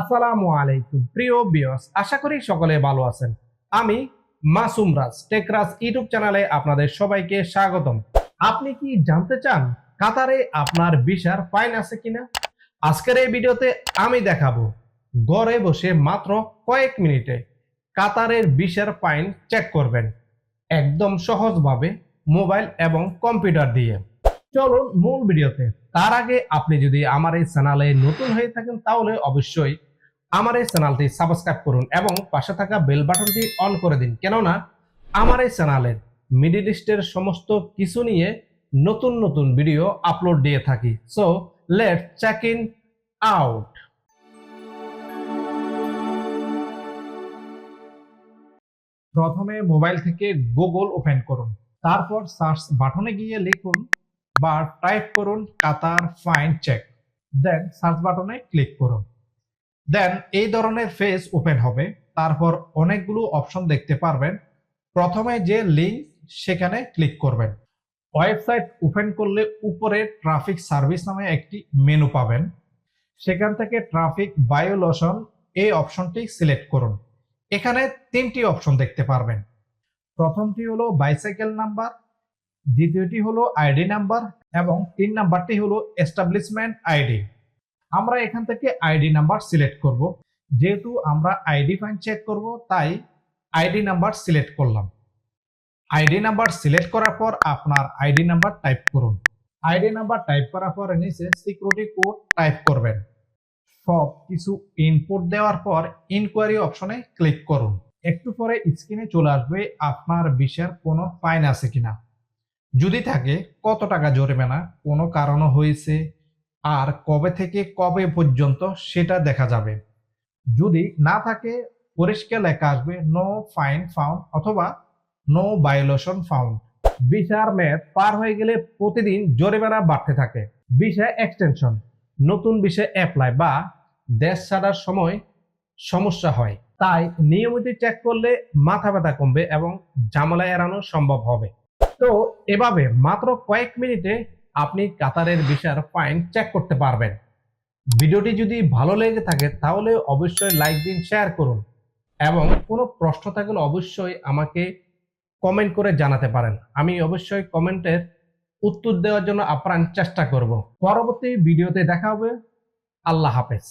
আসসালামু আলাইকুম, প্রিয় বিয়স আশা করি সকলে ভালো আছেন। আমি মাসুম রাজ টেকরাজ ইউটিউব চ্যানেলে আপনাদের সবাইকে স্বাগতম। আপনি কি জানতে চান কাতারে আপনার ভিসার ফাইন আছে কিনা? আজকের এই ভিডিওতে আমি দেখাবো। ঘরে বসে মাত্র কয়েক মিনিটে কাতারের ভিসার ফাইন চেক করবেন, একদম সহজভাবে মোবাইল এবং কম্পিউটার দিয়ে। চলুন মূল ভিডিওতে। তার আগে আপনি যদি আমার এই চ্যানেলে নতুন হয়ে থাকেন, তাহলে অবশ্যই আমার এই চ্যানেলটি সাবস্ক্রাইব করুন এবং পাশে থাকা বেল বাটনটি অন করে দিন। কেননা, আমার এই চ্যানেলের মিডিল ইস্টের সমস্ত কিছু নিয়ে নতুন নতুন ভিডিও আপলোড দিয়ে থাকি। So let check in out প্রথমে মোবাইল থেকে গুগল ওপেন করুন। তারপর সার্চ বাটনে গিয়ে লিখুন বা টাইপ করুন Qatar fine check then search বাটনে ক্লিক করুন। দেন এই ধরনের ফেস ওপেন হবে, তারপর অনেকগুলো অপশন দেখতে পারবেন। প্রথমে যে লিঙ্ক সেখানে ক্লিক করবেন। ওয়েবসাইট ওপেন করলে উপরে ট্রাফিক সার্ভিস নামে একটি মেনু পাবেন। সেখান থেকে ট্রাফিক বায়োলশন এই অপশনটি সিলেক্ট করুন। এখানে তিনটি অপশন দেখতে পারবেন। প্রথমটি হলো বাইসাইকেল নাম্বার দ্বিতীয়টি হলো আইডি নাম্বার এবং তিন নাম্বারটি হলো এস্টাবলিশমেন্ট আইডি। আমরা এখান থেকে আইডি নাম্বার সিলেক্ট করব। যেহেতু আমরা আইডি ফাইন চেক করব, তাই আইডি নাম্বার সিলেক্ট করলাম। আইডি নাম্বার সিলেক্ট করার পর আপনার আইডি নাম্বার টাইপ করুন। আইডি নাম্বার টাইপ করার পর নিচে সিকিউরিটি কোড টাইপ করবেন। সব কিছু ইনপুট দেওয়ার পর ইনকোয়ারি অপশনে ক্লিক করুন। একটু পরে স্ক্রিনে চলে আসবে আপনার বিষয়ের কোনো ফাইন আছে কিনা। যদি থাকে, কত টাকা জরিমানা? কোনো কারণে হয়েছে। আর কবে থেকে কবে পর্যন্ত সেটা দেখা যাবে। যদি না থাকে, পরিষ্কার লেখা আসবে নো ফাইন ফাউন্ড অথবা নো ভায়োলেশন ফাউন্ড ভিসার মেয়াদ পার হয়ে গেলে প্রতিদিন জরিমানা বাড়তে থাকে। ভিসা এক্সটেনশন নতুন বিষয় অ্যাপ্লাই বা দেশ ছাড়ার সময় সমস্যা হয়। তাই নিয়মিত চেক করলে মাথা ব্যথা কমবে এবং ঝামেলা এড়ানো সম্ভব হবে। তো এভাবে মাত্র কয়েক মিনিটে আপনি কাতারের ভিসার ফাইন চেক করতে পারবেন। ভিডিওটি যদি ভালো লেগে থাকে তাহলে অবশ্যই লাইক দিন শেয়ার করুন এবং কোনো প্রশ্ন থাকলে অবশ্যই আমাকে কমেন্ট করে জানাতে পারেন। আমি অবশ্যই কমেন্টের উত্তর দেওয়ার জন্য আপ্রাণ চেষ্টা করব। পরবর্তী ভিডিওতে দেখা হবে। আল্লাহ হাফেজ।